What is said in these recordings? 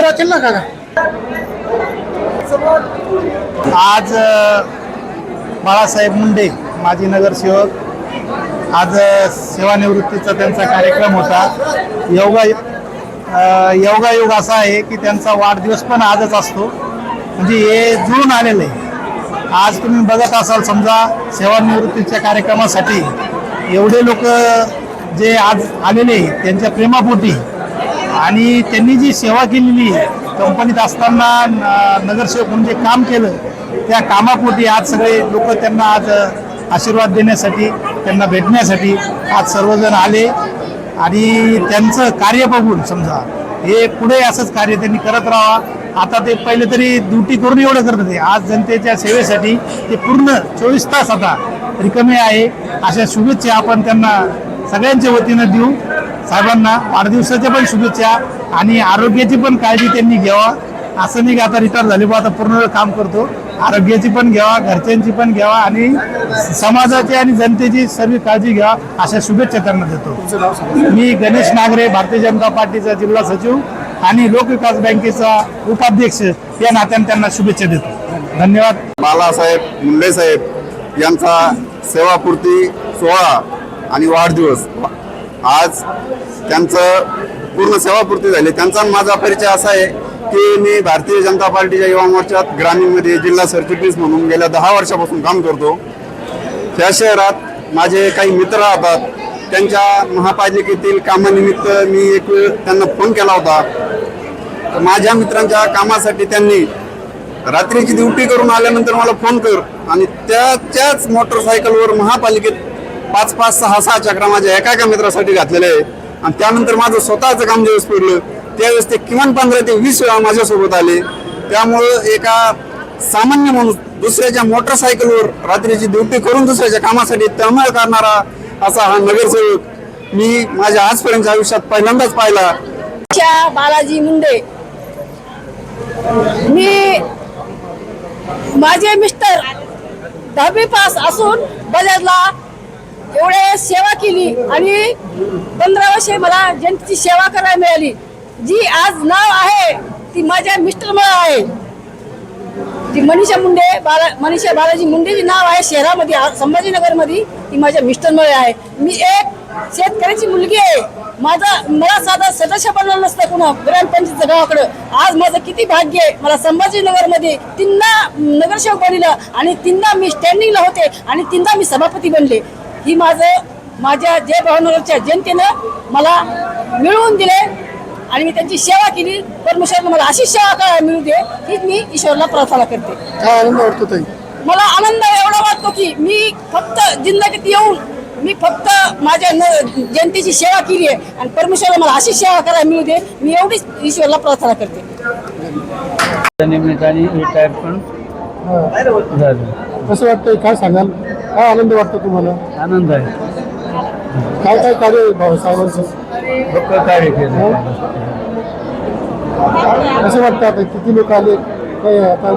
राहतील ना का आज बाळासाहेब मुंडे माजी नगरसेवक. आज सेवानिवृत्तीचा त्यांचा कार्यक्रम होता. योगा योगायोग असा आहे की त्यांचा वाढदिवस पण आजच असतो. म्हणजे हे जुळून आलेलं आहे. आज तुम्ही बघत असाल समजा सेवानिवृत्तीच्या कार्यक्रमासाठी एवढे लोक जे आज आलेले त्यांच्या प्रेमापोटी. आणि त्यांनी जी सेवा केलेली कंपनीत असताना न- नगरसेवक म्हणून जे काम केलं त्या कामापोटी आज सगळे लोक त्यांना आज आशीर्वाद देण्यासाठी त्यांना भेटण्यासाठी आज सर्वजण आले. आणि त्यांचं कार्य बघून समजा हे पुढे असंच कार्य त्यांनी करत राहा आता ते पहिले तरी ड्युटी करून एवढं करत होते. आज जनतेच्या सेवेसाठी ते पूर्ण चोवीस तास आता रिकमी आहे. अशा शुभेच्छा आपण त्यांना सगळ्यांच्या वतीनं देऊ. साहेबांना वाढदिवसाच्या पण शुभेच्छा आणि आरोग्याची पण काळजी त्यांनी घ्यावा. असं नाही की आता रिटायर झाले बा आता पूर्ण वेळ काम करतो. आरोग्याची पण घ्यावा घरच्यांची पण घ्यावा आणि समाजाची आणि जनतेची सर्व काळजी घ्यावा अशा शुभेच्छा त्यांना देतो. मी गणेश नागरे भारतीय जनता पार्टीचा जिल्हा सचिव. आणि लोकविकास बँकेचा उपाध्यक्ष या नात्याने त्यांना शुभेच्छा देतो. धन्यवाद. बालासाहेब मुंडे साहेब यांचा सेवापूर्ती सोहळा आणि वाढदिवस. आज त्यांचं पूर्ण सेवापूर्ती झाली. त्यांचा आणि माझा परिचय असा आहे की मी भारतीय जनता पार्टीच्या युवा मोर्चात ग्रामीणमध्ये जिल्हा सरचिटणीस म्हणून गेल्या दहा वर्षापासून काम करतो. त्या शहरात माझे काही मित्र राहतात. त्यांच्या महापालिकेतील कामानिमित्त मी एक वेळ त्यांना फोन केला होता. तर माझ्या मित्रांच्या कामासाठी त्यांनी रात्रीची ड्युटी करून आल्यानंतर मला फोन कर आणि त्याच्याच मोटरसायकलवर महापालिकेत पाच पाच सहा सहा चक्रा माझ्या एका एका मित्रासाठी घातलेले आहे. आणि त्यानंतर माझं स्वतःचं काम ज्यावेळेस पडलं त्यावेळेस ते किमान पंधरा ते वीस वेळा माझ्यासोबत आले. त्यामुळं एका सामान्य माणूस दुसऱ्याच्या मोटरसायकलवर रात्रीची ड्युटी करून दुसऱ्याच्या कामासाठी तळमळ करणारा असा हा नगरसेवक मी माझ्या आजपर्यंतच्या आयुष्यात पहिल्यांदाच पाहिला. बालाजी मुंडे. मी माझे मिस्टर दहावी पास असून बजाजला एवढे सेवा केली आणि पंधरा वर्षे मला जनतेची सेवा करायला मिळाली. जी आज नाव आहे ती माझ्या मिस्टर मला आहे. ती मनीषा मुंडे बाला मनीषा बालाजी मुंडे नाव आहे शहरामध्ये संभाजीनगरमध्ये ती माझ्या मिस्टरमुळे आहे. मी एक शेतकऱ्याची मुलगी आहे. माझा मला साधा सदस्य बनला नसतं पुन्हा ग्रामपंचायत गावाकडं. आज माझं किती भाग्य आहे. मला संभाजीनगरमध्ये तीनदा नगरसेवक बनलं आणि तीनदा मी स्टँडिंगला होते आणि तीनदा मी सभापती बनले. ही माझं माझ्या जय भावनगरच्या जनतेनं मला मिळवून दिले. आणि मी त्यांची सेवा केली. परमेश्वरनं मला अशी सेवा करायला मिळू दे हीच मी ईश्वरला प्रार्थना करते. काय आनंद वाटतो ताई? मला आनंद एवढा वाटतो की मी फक्त जिंदगीत येऊन मी फक्त माझ्या न- जनतेची सेवा केली आहे आणि परमेश्वरला मला अशी सेवा करायला मिळू दे मी एवढीच ईश्वरला प्रार्थना करते. पण कसं वाटतंय? काय सांगाल? काय आनंद वाटतो तुम्हाला? आनंद आहे. काय काय कार्य आहे भाऊसाहेबांचं लोक कार्य केलं कसं वाटतं आता? किती लोक आले? काय आता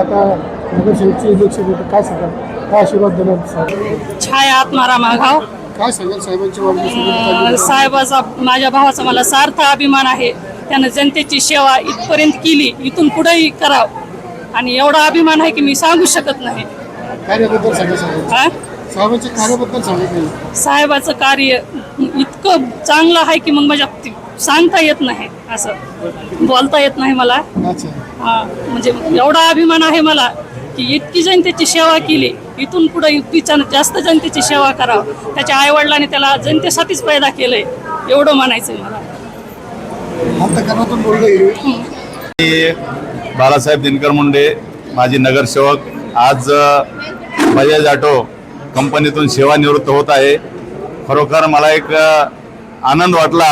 आता नगरसेवकची इलेक्शन होतं. काय सांगाल? काय आशीर्वाद देणार साहेब? छाया आत्माराम आघाव काय सांगाल साहेबांच्या अं, काय साहेबाचा माझ्या भावाचा मला सार्थ अभिमान आहे. त्यानं जनतेची सेवा इथपर्यंत केली. इथून पुढेही करावं. आणि एवढा अभिमान आहे की मी सांगू शकत नाही. सांगा हा? साहेबांच्या कार्याबद्दल सांगितलं. साहेबाचं कार्य इतकं चांगलं आहे की मग माझ्या ती- सांगता येत नाही असं. बोलता येत नाही मला. अच्छा. हा, म्हणजे एवढा अभिमान आहे मला की इतकी जनतेची सेवा केली इथून पुढे इतकीच्या जास्त जनतेची सेवा करावं. त्याच्या आईवडिलांनी त्याला जनतेसाठीच पैदा केलंय एवढं म्हणायचंय मला. अंतकरणातून बोललं गेली बाळासाहेब दिनकर मुंडे माजी नगरसेवक. आज अ, बजाज ऑटो कंपनीतून सेवानिवृत्त होत आहे. खरोखर मला एक आनंद वाटला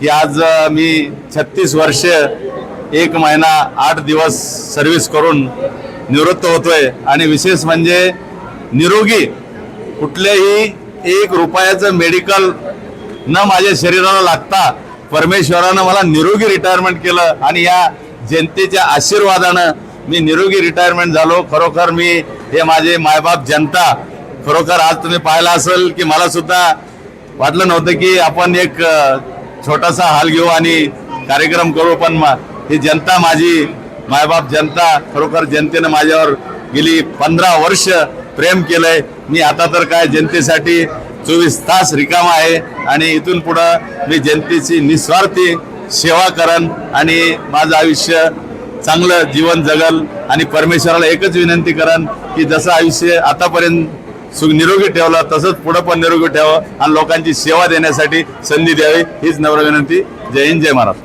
की आज मी छत्तीस वर्ष एक महिना आठ दिवस सर्व्हिस करून निवृत्त होतोय. आणि विशेष म्हणजे निरोगी कुठल्याही एक रुपयाचं मेडिकल न माझ्या शरीराला लागता परमेश्वरानं मला निरोगी रिटायरमेंट केलं आणि या जनतेच्या आशीर्वादानं मी निरोगी रिटायरमेंट झालो. खरोखर मी हे माझे मायबाप जनता खरोखर आज तुम्ही पाहिला असेल की मला सुद्धा वाटलं नव्हतं की आपण एक छोटासा हाल घेऊ आणि कार्यक्रम करू पण ही जनता माझी मायबाप जनता खरोखर जनतेनं माझ्यावर गेली पंधरा वर्ष प्रेम केलंय. मी आता तर काय जनतेसाठी चोवीस तास रिकामा आहे आणि इथून पुढं मी जनतेची निस्वार्थी सेवा करन आणि माझं आयुष्य चांगलं जीवन जगल आणि परमेश्वराला एकच विनंती करन की जसं आयुष्य आतापर्यंत निरोगी ठेवलं तसंच पुढं पण निरोगी ठेवावं आणि लोकांची सेवा देण्यासाठी संधी द्यावी. हीच नम्र विनंती. जय हिंद जय महाराज